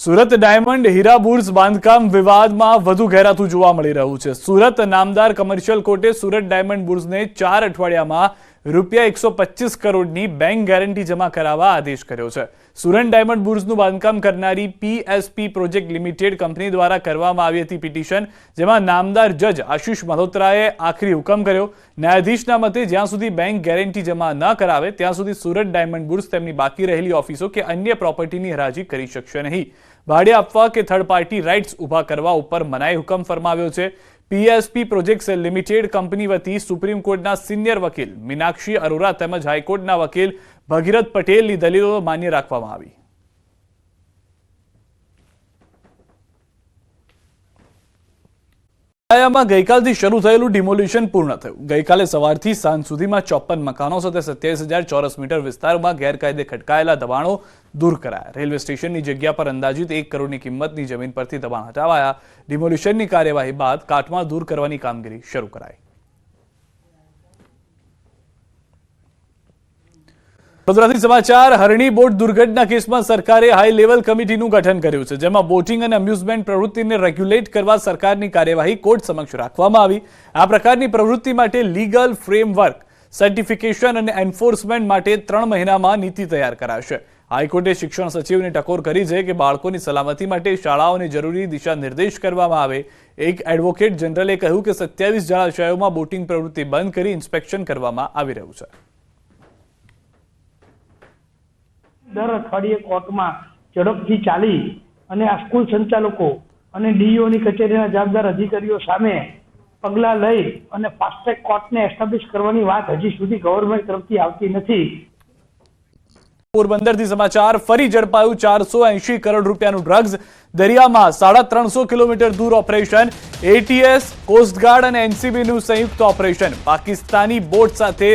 Surat diamond હીરા bourse બાંધકામ વિવાદમાં વધુ ઘેરાતું જોવા મળી રહ્યું છે. સુરત નામદાર કમર્શિયલ કોર્ટે સુરત ડાયમંડ બુર્સને ચાર અઠવાડિયામાં રૂપિયા એકસો પચીસ કરોડની બેંક ગેરંટી જમા કરાવવા આદેશ કર્યો છે. સુરન ડાયમંડ બુર્સનું બાંધકામ કરનારી પીએસપી પ્રોજેક્ટ લિમિટેડ કંપની દ્વારા કરવામાં આવી હતી પિટિશન, જેમાં નામદાર જજ આશિષ મલ્હોત્રાએ આખરી હુકમ કર્યો. ન્યાયાધીશના મતે, જ્યાં સુધી બેંક ગેરંટી જમા ન કરાવે, ત્યાં સુધી સુરત ડાયમંડ બુર્સ તેમની બાકી રહેલી ઓફિસો કે અન્ય પ્રોપર્ટીની હરાજી કરી શકશે નહીં. ભાડે આપવા કે થર્ડ પાર્ટી રાઇટ્સ ઊભા કરવા ઉપર મનાઈ હુકમ ફરમાવ્યો છે. P S P projects limited company વતી સુપ્રીમ કોર્ટના સિનિયર વકીલ મીનાક્ષી અરોરા તેમજ હાઈકોર્ટના વકીલ ભગીરથ પટેલની દલીલો માન્ય રાખવામાં આવી. પાયામાં ગઈકાલથી શરૂ થયેલું ડિમોલિશન પૂર્ણ થયું. ગઈકાલે સવારથી સાંજ સુધીમાં ચોપન મકાનો સાથે સત્યાવીસ હજાર ચોરસ મીટર વિસ્તારમાં ગેરકાયદે ખટકાયેલા દબાણો દૂર કરાયા. રેલવે સ્ટેશનની જગ્યા પર અંદાજિત એક કરોડની કિંમતની જમીન પરથી દબાણ હટાવાયા. ડિમોલિશનની કાર્યવાહી બાદ કાટમાળ દૂર કરવાની કામગીરી શરૂ કરાઈ. વડોદરાથી સમાચાર, હરણી બોટ દુર્ઘટના કેસમાં સરકારે હાઈ લેવલ કમિટીનું ગઠન કર્યું છે, જેમાં બોટિંગ અને અમ્યુઝમેન્ટ પ્રવૃત્તિને રેગ્યુલેટ કરવા સરકારની કાર્યવાહી કોર્ટ સમક્ષ રાખવામાં આવી. આ પ્રકારની પ્રવૃત્તિ માટે લીગલ ફ્રેમવર્ક સર્ટિફિકેશન અને એન્ફોર્સમેન્ટ માટે ત્રણ મહિનામાં નીતિ તૈયાર કરાશે. હાઈકોર્ટે શિક્ષણ સચિવને ટકોર કરી છે કે બાળકોની સલામતી માટે શાળાઓને જરૂરી દિશા નિર્દેશ કરવામાં આવે. એક એડવોકેટ જનરલે કહ્યું કે સત્યાવીસ જળાશયોમાં બોટિંગ પ્રવૃત્તિ બંધ કરી ઇન્સ્પેક્શન કરવામાં આવી રહ્યું છે. દર અઠવાડિયે કોર્ટમાં ઝડપથી ચાલી અને આ સ્કૂલ સંચાલકો અને ડીઈઓની કચેરીના જવાબદાર અધિકારીઓ સામે પગલાં લઈ અને ફાસ્ટ્રેક કોર્ટને એસ્ટાબ્લિશ કરવાની વાત હજી સુધી ગવર્મેન્ટ તરફથી આવતી નથી. પોરબંદરથી સમાચાર, ફરી ઝડપાયું ચારસો એંશી કરોડ રૂપિયાનું ડ્રગ્સ. દરિયામાં સાડા ત્રણસો કિલોમીટર દૂર ઓપરેશન. એટીએસ, કોસ્ટગાર્ડ અને એનસીબીનું સંયુક્ત ઓપરેશન. પાકિસ્તાની બોટ સાથે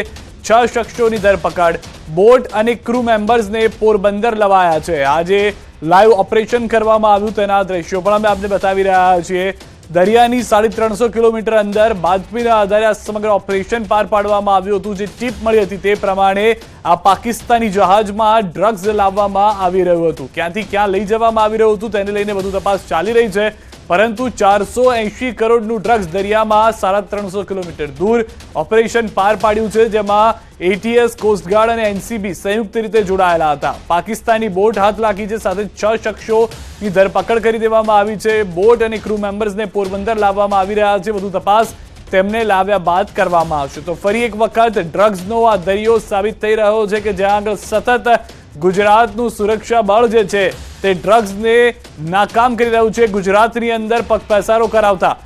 છ શખ્સોની ધરપકડ. બોટ અને ક્રૂ મેમ્બર્સને પોરબંદર લવાયા છે. આજે લાઈવ ઓપરેશન કરવામાં આવ્યું તેના દ્રશ્યો પણ અમે આપને બતાવી રહ્યા છીએ. દરિયાની સાડી ત્રણસો કિલોમીટર અંદર બાતમીના આધારે આ સમગ્ર ઓપરેશન પાર પાડવામાં આવ્યું હતું. જે ટીપ મળી હતી તે પ્રમાણે આ પાકિસ્તાની જહાજમાં ડ્રગ્સ લાવવામાં આવી રહ્યું હતું. ક્યાંથી ક્યાં લઈ જવામાં આવી રહ્યું હતું તેને લઈને વધુ તપાસ ચાલી રહી છે. પરંતુ ચારસો એંશી કરોડનું ડ્રગ્સ દરિયામાં સાડા ત્રણસો કિલોમીટર દૂર ઓપરેશન પાર પાડ્યું છે, જેમાં એટીએસ કોસ્ટગાર્ડ અને એનસીબી સંયુક્ત રીતે જોડાયેલા હતા. પાકિસ્તાની બોટ હાથ લાગી છે, સાથે છ શખ્સોની ધરપકડ કરી દેવામાં આવી છે. બોટ અને ક્રૂ મેમ્બર્સને પોરબંદર લાવવામાં આવી રહ્યા છે. વધુ તપાસ તેમને લાવ્યા બાદ કરવામાં આવશે. તો ફરી એક વખત ડ્રગ્સનો આ દરિયો સાબિત થઈ રહ્યો છે કે જ્યાં આગળ સતત ગુજરાતનું સુરક્ષા બળ જે છે તે ડ્રગ્સને નાકામ કરી રહ્યું છે. ગુજરાતની અંદર પગ પેસારો કરાવતા